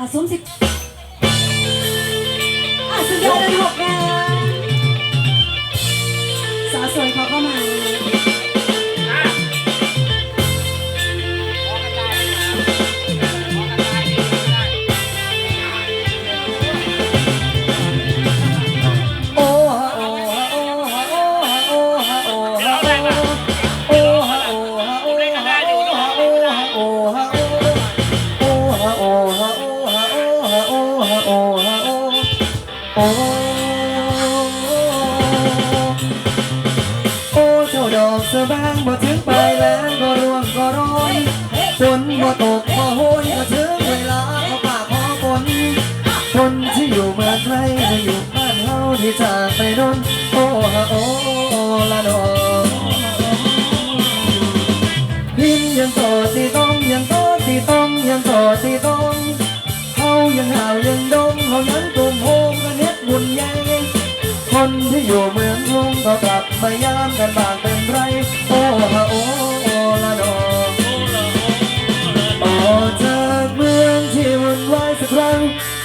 อะสวมสิอะสุดยอดเลยหกแม่สาวสวยเขาก็มา โอ้โอ้เจ้าดอกสะบางบ่ถึงไปแล้วก็ร่วงก็ร้อยฝนบ่ตกบ่โหยก็ถึงเวลาเขาปากขอฝนคนที่อยู่เมืองไกลมาอยู่บ้านเฮาที่จากไปโดนโอ้ฮะโอ้ละดอกพินยังโสดตีต้องยังโสดตีต้องยังโสดตีต้องเขายังหาวยังดงเขายัง คนที่อยู่เมืองกรุงก็กลับมายามกันบางเป็นไร โอ้ฮะโอ้ละดอกออกจากเมืองที่วุ่นวายสักครั้ง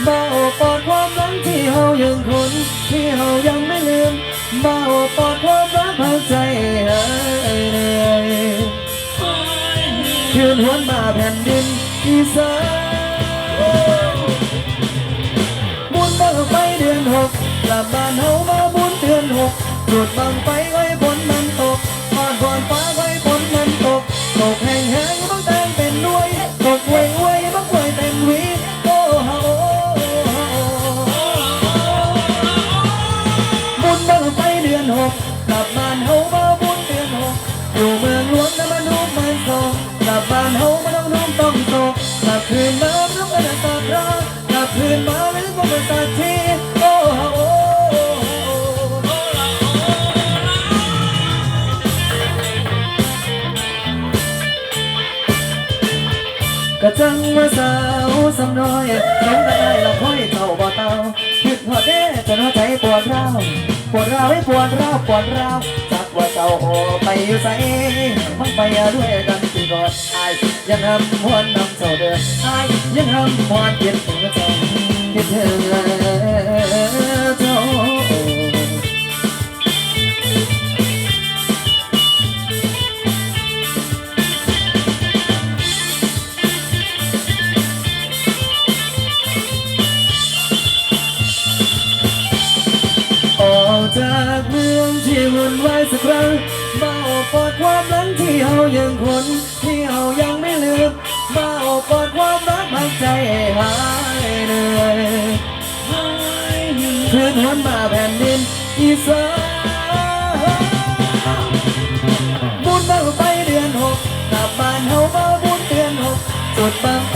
มาโอบกอดความหลังที่เฮายังคนที่เฮายังไม่ลืมมาโอบกอดความรักพักใจหายเหนื่อยคืนหวนมาแผ่นดินอีสาน กลับบ้านเฮามาบุญเดือนหกจุดบังไฟไว้ฝนมันตกก่อนก่อนฟ้าไว้ฝนมันตก ตกแห้งแห้งบังแตงเป็นหน่วย ตกเวยเวยบังเวยเต็มวีโอ้ฮาโอ้ฮาบุญบังไฟเดือนหกกลับบ้านเฮามาบุญเดือนหกอยู่เมืองหลวงนะมันนุ่มมันโซกลับบ้านเฮามันต้องนุ่มต้องโซกลับคืนมาพร้อมกันตาพระกลับคืนมาแล้วก็มาสักทีโอยน้องกันได้เราค่อยเต่าบ่เต่าหยุดหัวเด้จนหัวใจปวดร้าวปวดร้าวให้ปวดร้าวปวดร้าวจักว่าเต่าโอไปอยู่ใส่มันไปด้วยกันตีก่อนอายยังทำมวนนำเจ้าเด้ออายยังทำมวนเย็นถึงเจ้าคิดถึง วุ่นวายสักครั้งมาโอบกอดความหลังที่เฮายังคนที่เฮายังไม่ลืมมาโอบกอดความรักพักใจหายเหนื่อยคืนหวนมาแผ่นดินอีสานบุญบังไฟเดือนหกกลับบ้านเฮามาบุญเดือนหกจุดบังไฟ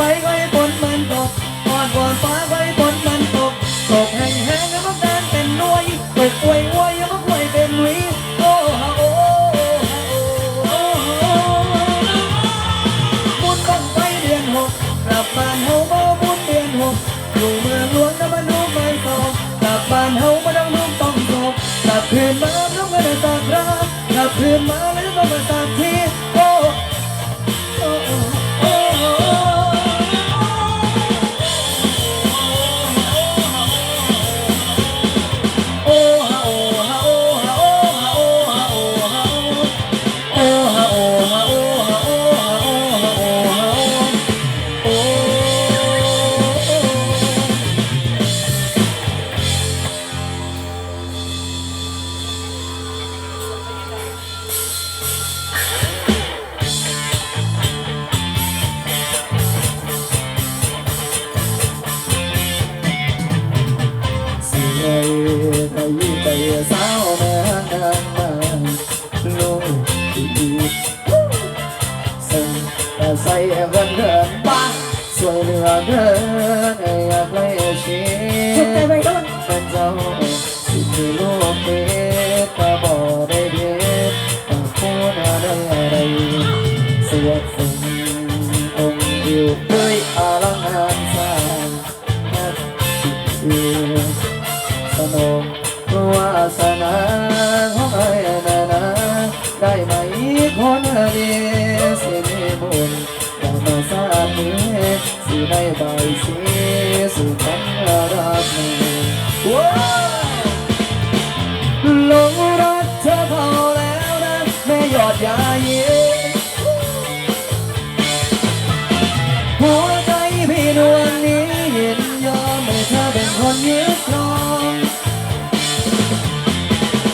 สนุกวาสนาของไอ้นานาได้ไหมคนดีสิมีบุญแต่มาสามีสิได้ใบสี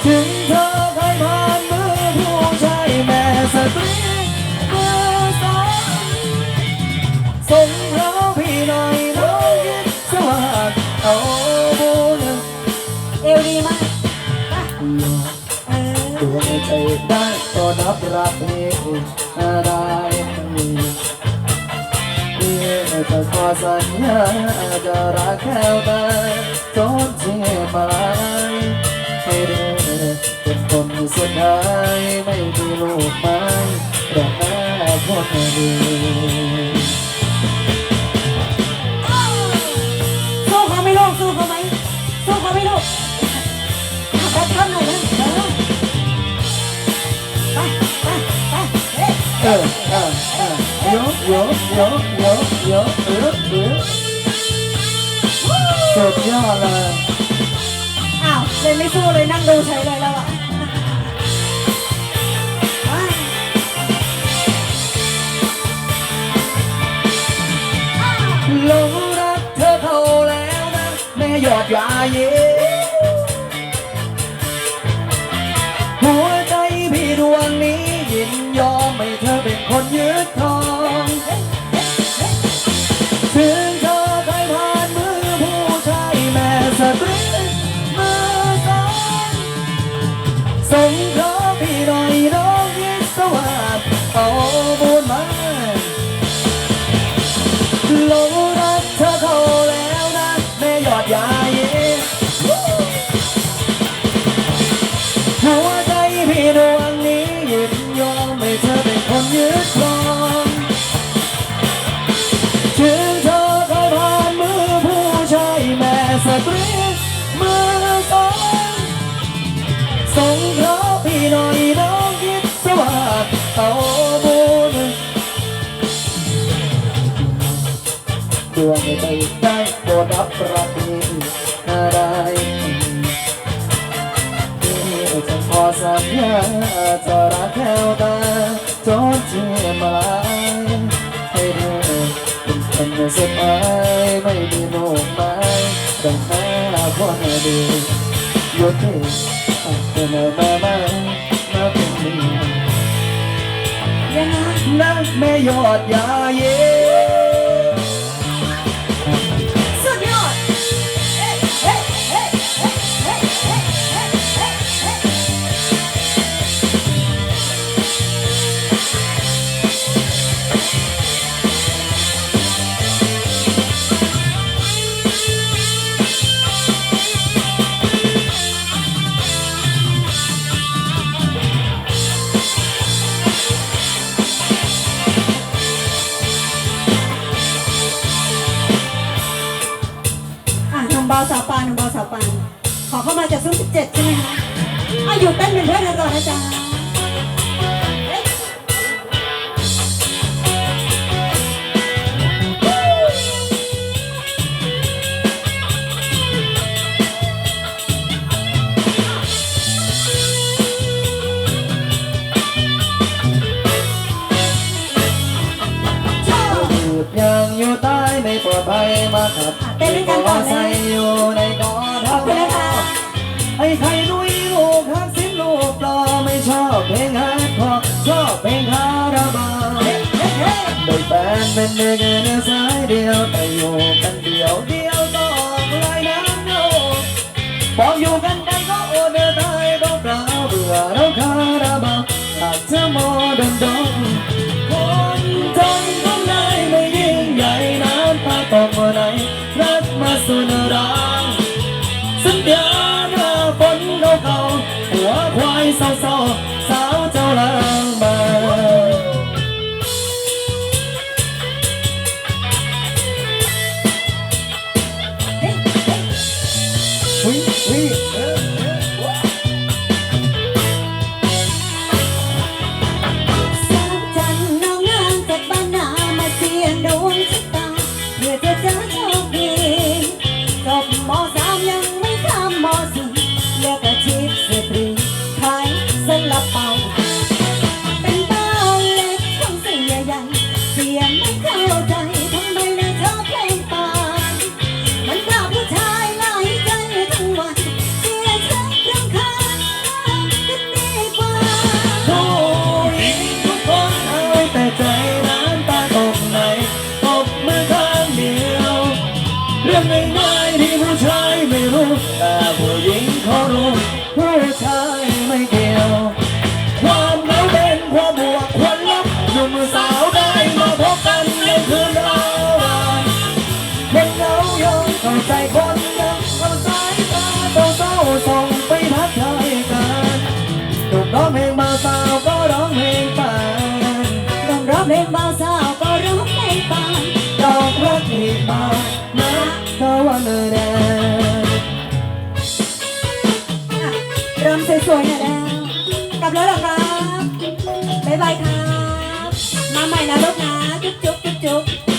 ถึงเธอเคยผ่านมือผู้ชายแม่สตรีมือสองส่งเราพี่หน่อยน้องยิ้มสวัสดิ์เอาบุญเอวดีมากไปเออดวงใจได้ก็นับรักนี้อะไรที่จะขอสัญญาจะรักแค่ตาจนเจ็บมาให้เด้ เป็นคนสุดท้ายไม่มีลูกไม้แม่คนเดียวสู้เขาไม่ลูกสู้เขาไหมสู้เขาไม่ลูกขับแบทเทิลหน่อยนะเออไปไปไปเฮ้ยเออเออเออโยโยโยโยโยเออเออสุดยอดเลยอ้าวเลยไม่สู้เลยนั่งดูเฉยเลยแล้วอะ Yeah. ดวงใจได้โปรดรับรักนี้อะไรที่จะขอสัญญาจะรักแค่ตาจนเจียมายให้เธอเป็นคนสุดท้ายไม่มีโลกไม้ดังแม่คนเดียวหยุดที่เป็นมามามาเป็นเมียยังนักแม่ยอดยาเย็ บาสาวปานหนุ่มเบาสาวปานขอเข้ามาจากซุ้มสิบเจ็ดใช่ไหมคะอะอยู่เต้นเป็นเพื่อนกันก่อนนะจ๊ะ เต้นด้วยกันก่อนใส่ยอยู่ในกอขอบทำคุณนะคะไอ้ใครนุ้ยลูกฮักสิ้นลูกต่อไม่ชอบเพลงฮาร์ดคอร์ชอบเพลงคาราบาว เฮ้ยเฮ้ยเฮ้ยแฟนเป็นเด็กเนื้อสายเดียวแต่อยู่กันเดียวเดียวต้องลายน้ำโลกบอกอยู่กันได้ก็โอเดอร์ได้ต้องเปล่าเบื่อเราคาราบาวหากเธอมอดนดง up on นะลูกนะ จุ๊บจุ๊บจุ๊บจุ๊บ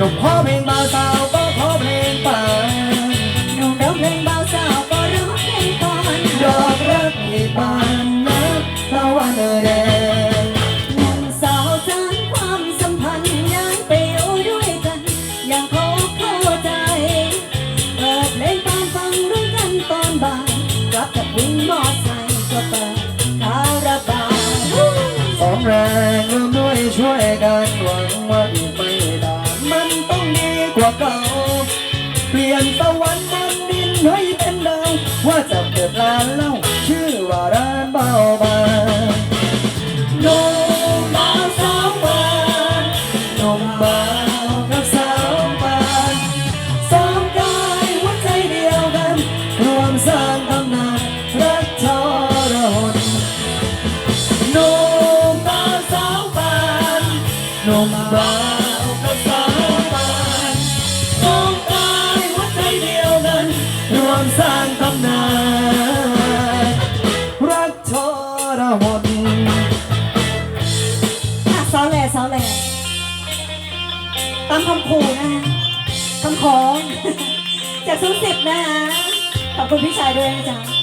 用破冰马上。 เก่า เปลี่ยนตะวันบนดินให้เป็น สู้สิบนะฮะขอบคุณพี่ชายด้วยนะจ๊ะ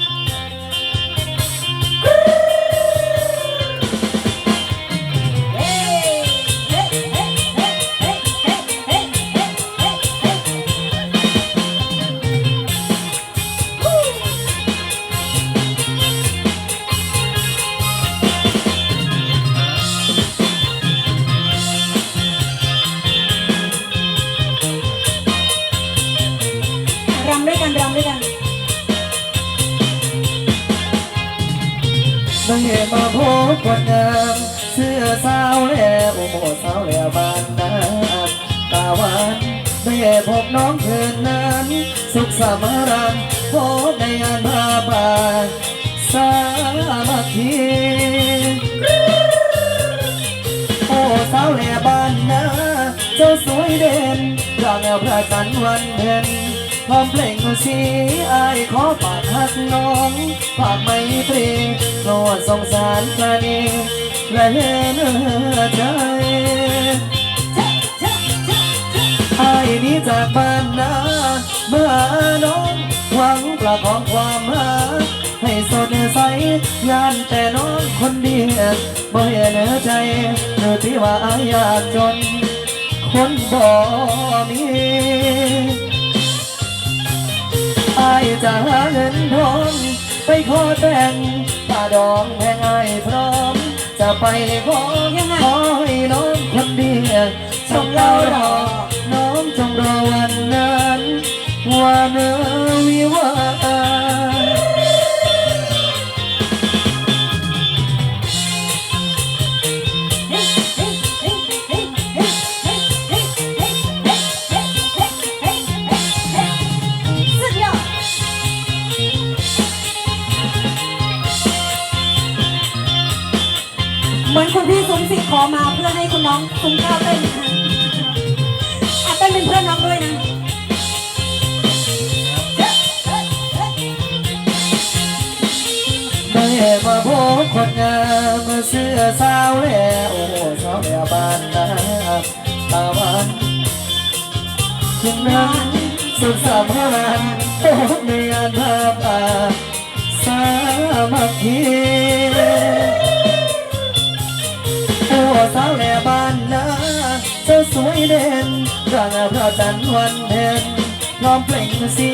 คนงามเสื้อสาวแล้วโอ้โหสาวแล้วบ้านนาตาหวานได้พบน้องเพื่อนนั้น สุขสมารานพบในงานพาป่าสามัคคีโอ้สาวแหล่บ้านนาเจ้าสวยเด่นร่างแอวพระจันทร์วันเพ็ญ พร้อมเพลงสีอายขอฝากหักน้องฝากไม่ตรีโปรดสงสารพระนีและเห็นใจไอ้นี้จากบ้านนาเมื่อน้องหวังประคองความหาให้สดใสยานแต่น้องคนเดียวบ่เห็นใจหรือที่ว่าอายยากจน คนบ่มีายจะหาเงินทองไปขอแต่งป้าดองแพงไอพร้อม จะไปขอยังไงขอให้น้องคนเดียวจงเล่ารอน้องจงรอวันนั้นวันวิวา คุณน้องซุ้มข้าวเต้นนะคะอะเต้นเป็นเพื่อนน้องด้วยนะได้มาพบคนงามเสื้อสาวแล้วโอ้สาวแล้วบ้านนาตาวันฉันนั้นสุดสามพันโอ้ในงานภาพอาสามัคคี วสาวแหล่บ้านนาเจ้าสวยเด่นร่างพระจันทร์วันเพ็ญพร้อมเปล่งสี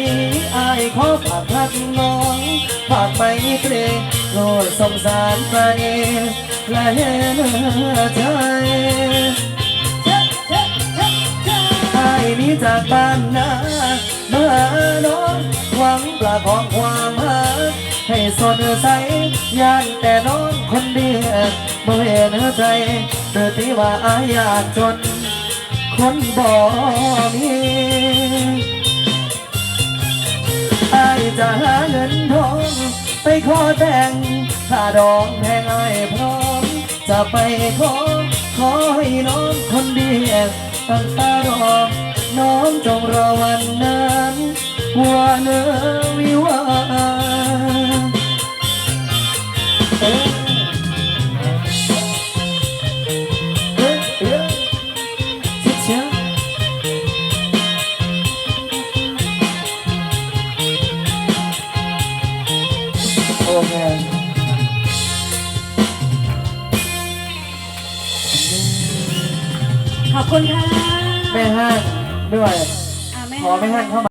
อายขอฝากรักน้องฝากไปเกรงโปรดสงสารปราณีและเห็นใจอายนี้จากบ้านนามาหาน้องหวังปลาของความหักให้สดใสย่านแต่น้องคนเดียว บ่เห็นใจเดือตีว่าอายากจน คนบ่มีอายจะหาเงินทอง ไปขอแต่งถ้าดองแพงอายพร้อม จะไปขอขอให้น้องคนเดียวตั้งตารอน้องจงรอวันนั้นว่าเนอวิวา ขอบคุณค่ะ แม่ห้างด้วย อ่ะแม่ ขอแม่ห้างเข้ามา